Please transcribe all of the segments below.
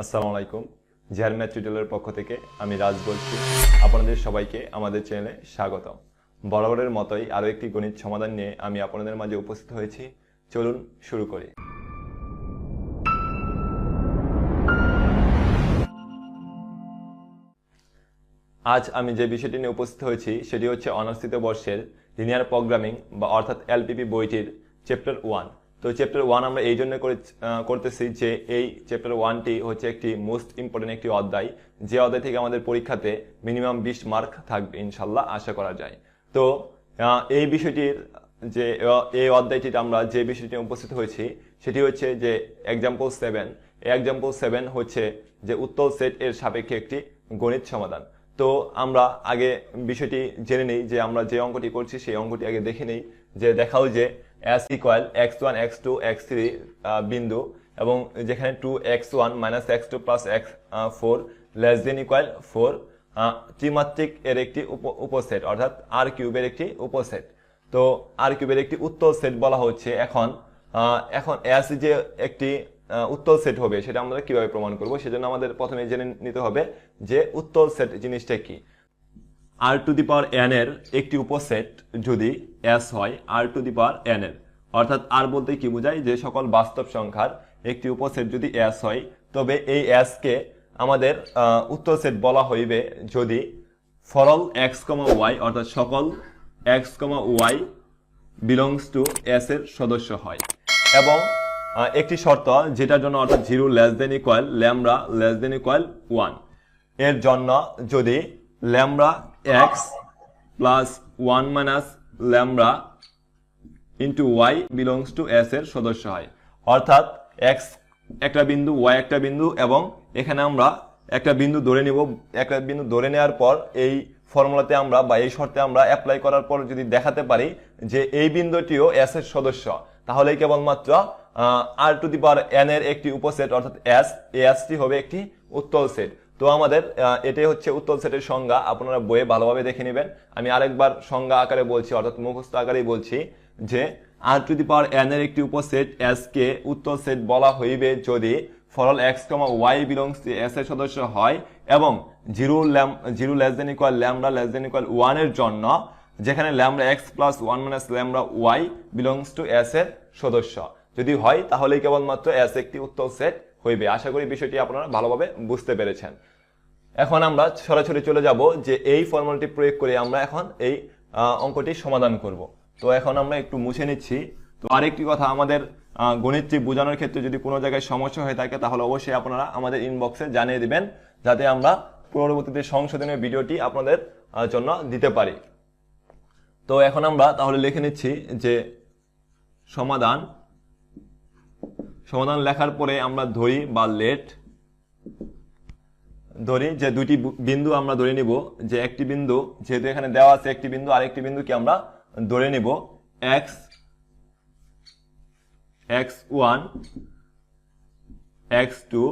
আসসালামু আলাইকুম। জিয়ার ম্যাথ টিউটোরিয়ালের পক্ষ থেকে আমি রাজ বলছি। আপনাদের সবাইকে আমাদের চ্যানেলে স্বাগতম। বরাবরের মতোই আরও একটি গণিত সমাধান নিয়ে আমি আপনাদের মাঝে উপস্থিত হয়েছি। চলুন শুরু করি। আজ আমি যে বিষয়টি নিয়ে উপস্থিত হয়েছি, সেটি হচ্ছে অনার্সিত বর্ষের লিনিয়ার প্রোগ্রামিং বা অর্থাৎ এলপিপি বইটির চ্যাপ্টার ওয়ান তো চ্যাপ্টার ওয়ান আমরা এই জন্য করে করতেছি যে এই চ্যাপ্টার ওয়ানটি হচ্ছে একটি মোস্ট ইম্পর্টেন্ট একটি অধ্যায়। যে অধ্যায় থেকে আমাদের পরীক্ষাতে মিনিমাম বিশ মার্ক থাকবে ইনশাল্লাহ, আশা করা যায়। তো এই বিষয়টির যে এই অধ্যায়টিতে আমরা যে বিষয়টি উপস্থিত হয়েছি, সেটি হচ্ছে যে এক্সাম্পল সেভেন এই এক্সাম্পল সেভেন হচ্ছে যে উত্তর সেট এর সাপেক্ষে একটি গণিত সমাধান। তো, আমরা আগে বিষয়টি জেনে নিই যে আমরা যে অঙ্কটি করছি, সেই অঙ্কটি আগে দেখে নিই। যে দেখাও যে S equal X one X two X three বিন্দু এবং যেখানে two X one minus X two plus X four less than equal four ত্রিমাত্রিক এর একটি উপ- উপসেট অর্থাৎ আর কিউবের একটি উপসেট। তো আর কিউবের একটি উত্তর সেট বলা হচ্ছে এখন এখন এস যে একটি আহ, উত্তর সেট হবে সেটা আমরা কীভাবে প্রমাণ করব? সেজন্য আমাদের প্রথমে জেনে নিতে হবে যে উত্তর সেট জিনিসটা কি। আর টু দি পাওয়ার এন এর একটি উপসেট যদি এস হয় আর টু দি পাওয়ার এন এর। অর্থাৎ আর বলতে কি বোঝায়? যে সকল বাস্তব সংখ্যার একটি উপসেট যদি এস হয়, তবে এই এস কে আমাদের উত্তর সেট বলা হইবে যদি ফরল এক্স কমা ওয়াই অর্থাৎ সকল X comma Y belongs to S এর সদস্য হয়। এবং একটি শর্ত যেটার জন্য অর্থাৎ zero less than equal lambda less than equal ওয়ানের জন্য যদি lambda X plus one minus lambda into Y belongs to S এর সদস্য হয়। অর্থাৎ এক্স একটা বিন্দু ওয়াই একটা বিন্দু এবং এখানে আমরা একটা বিন্দু ধরে নিব। একটা বিন্দু ধরে নেওয়ার পর এই ফর্মুলাতে আমরা বা এই শর্তে আমরা অ্যাপ্লাই করার পর যদি দেখাতে পারি যে এই বিন্দুটিও এস এর সদস্য, তাহলে কেবলমাত্র আর টু দি পাওয়ার এন এর একটি উপসেট অর্থাৎ এস এই এসটি হবে একটি উত্তল সেট। তো আমাদের এটাই হচ্ছে উত্তল সেটের সংজ্ঞা। আপনারা বইয়ে ভালোভাবে দেখে নেবেন। আমি আরেকবার সংজ্ঞা আকারে বলছি, অর্থাৎ মুখস্থ আকারেই বলছি যে আর টু দি পাওয়ার এন এর একটি উপসেট এস কে উত্তল সেট বলা হইবে যদি for all X comma Y belongs S এর সদস্য হয় এবং zero lambda zero less than equal lambda less than equal ওয়ানের জন্য, যেখানে lambda X plus one minus lambda Y belongs to S এর সদস্য। যদি হয়, তাহলেই কেবলমাত্র এস একটি উত্তল সেট হইবে। আশা করি বিষয়টি আপনারা ভালোভাবে বুঝতে পেরেছেন। এখন আমরা সরাসরি চলে যাব যে এই ফর্মুলাটি প্রয়োগ করে আমরা এখন এই অঙ্কটি সমাধান করব। তো এখন আমরা একটু মুছে নিচ্ছি। তো আরেকটি কথা, আমাদের গণিতটি বোঝানোর ক্ষেত্রে যদি কোনো জায়গায় সমস্যা হয়ে থাকে, তাহলে অবশ্যই আপনারা আমাদের ইনবক্সে জানিয়ে দিবেন, যাতে আমরা পরবর্তীতে সংশোধনের ভিডিওটি আপনাদের জন্য দিতে পারি। তো এখন আমরা তাহলে লিখে নিচ্ছি যে সমাধান সমাধান লেখার পরে আমরা ধরি বা লেট ধরি যে দুটি বিন্দু আমরা ধরে নিব। যে একটি বিন্দু যেহেতু এখানে দেওয়া আছে, একটি বিন্দু, আরেকটি বিন্দুকে আমরা ধরে নিব। X X one X two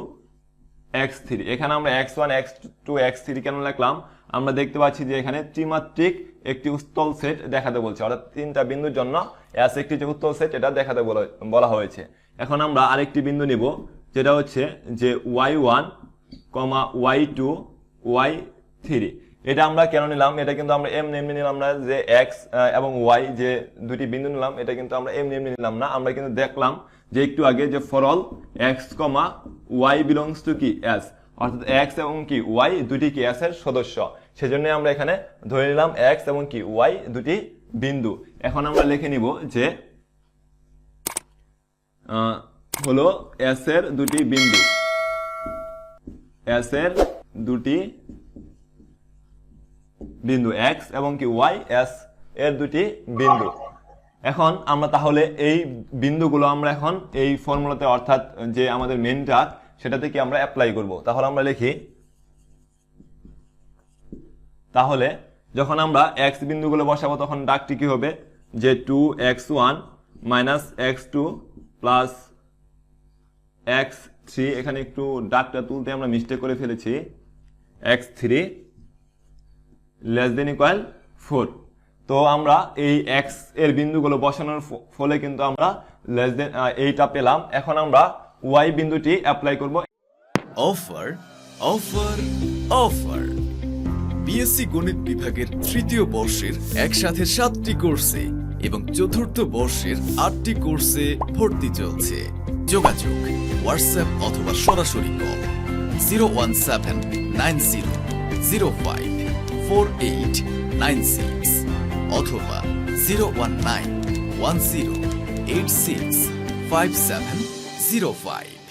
X three এখানে আমরা X one X two X three কেন লিখলাম? আমরা দেখতে পাচ্ছি যে এখানে ত্রিমাত্রিক একটি উত্তল সেট দেখাতে বলছে। অর্থাৎ তিনটা বিন্দুর জন্য এস একটি যে উত্তল সেট এটা দেখাতে বলা হয়েছে। এখন আমরা আরেকটি বিন্দু নিব, যেটা হচ্ছে যে Y one comma Y two Y three এটা আমরা কেন নিলাম? এটা কিন্তু আমরা এমনি এমনি নিলাম না যে এক্স এবং ওয়াই যে দুটি বিন্দু নিলাম, এটা কিন্তু আমরা এমনি এমনি নিলাম না। আমরা কিন্তু দেখলাম যে একটু আগে যে for all X comma Y belongs to কি? এস অর্থাৎ এক্স এবং কি? ওয়াই দুটি কি? এস এর সদস্য। সেজন্য আমরা এখানে ধরে নিলাম এক্স এবং কি? ওয়াই দুটি বিন্দু। এখন আমরা লিখে নিব যে হলো এস এর দুটি বিন্দু। এস এর দুটি বিন্দু এক্স এবং কি ওয়াই এস এর দুটি বিন্দু। এখন আমরা তাহলে এই বিন্দুগুলো আমরা এখন এই ফর্মুলাতে অর্থাৎ যে আমাদের মেনটা সেটাতে কি আমরা অ্যাপ্লাই করব? তাহলে আমরা লিখি, তাহলে যখন আমরা এক্স বিন্দুগুলো বসাবো, তখন ডাকটি কি হবে? যে two X one minus X two plus X three, এখানে একটু ডাকটা তুলতে আমরা মিস্টেক করে ফেলেছি। X three less than equal four তো আমরা এই এক্সের বিন্দুগুলো বসানোর ফলে কিন্তু আমরা লেস দেন এইটা পেলাম। এখন আমরা ওয়াই বিন্দুটি অ্যাপ্লাই করব। অফার অফার অফার বিএসসি গণিত বিভাগের তৃতীয় বর্ষের একসাথে সাতটি কোর্সে এবং চতুর্থ বর্ষের আটটি কোর্সে ভর্তি চলছে। যোগাযোগ, হোয়াটসঅ্যাপ অথবা সরাসরি call zero one seven nine zero zero five, four eight nine six অথবা zero one nine one zero eight six five seven zero five.